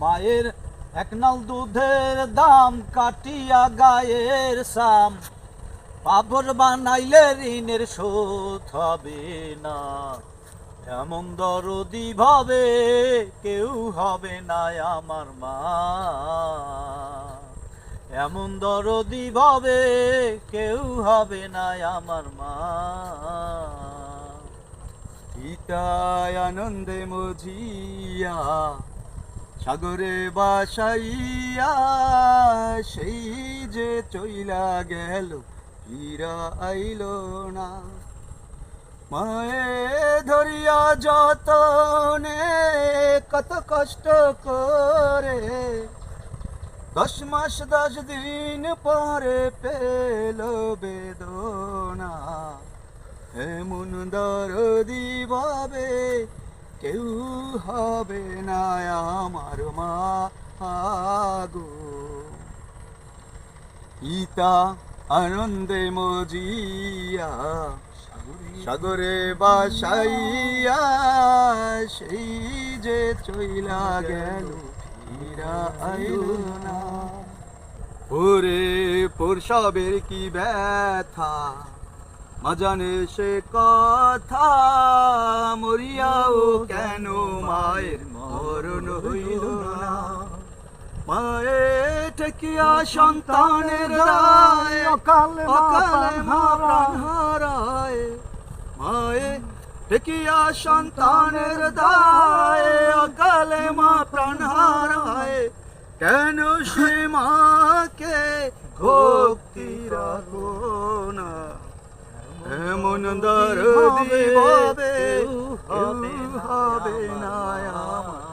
মায়ের এক নাল দুধের দাম কাটিয়া গায়ের সাম। পাভর বানাইলে ঋণের শোধ হবে না। এমন দরদি ভাবে কেউ হবে না আমার মা। এমন দরদি ভাবে কেউ হবে না আমার মা। পিতায় আনন্দে মজিয়া সাগরে বাসাইয়া সেই যে চইলা গেল, ফিরা আইল না। মায়ে ধরিয়া যতনে কত কষ্ট করে, দশ মাস দশ দিন পরে পেল বেদনা। এমন দরদি ভাবে কেউ হবে না আমার মা গো। পিতা আনন্দে মজিয়া, সাগরে বাসাইয়া, সেই যে চইলা গেল ওরে প্রসবের কি ব্যথা মাজানে সে কথা মরিয়াও কেন? মায়ের মরণ হইল না। মায়ে ঠেকিয়া সন্তানের দায় অকালে প্রাণ হারায়। মায়ে ঠেকিয়া সন্তানের দায়? অকালে মা প্রাণ হারায়। কেন সে মাকে ভক্তি রাখো? না এমন দরদি হবে হবে না আমার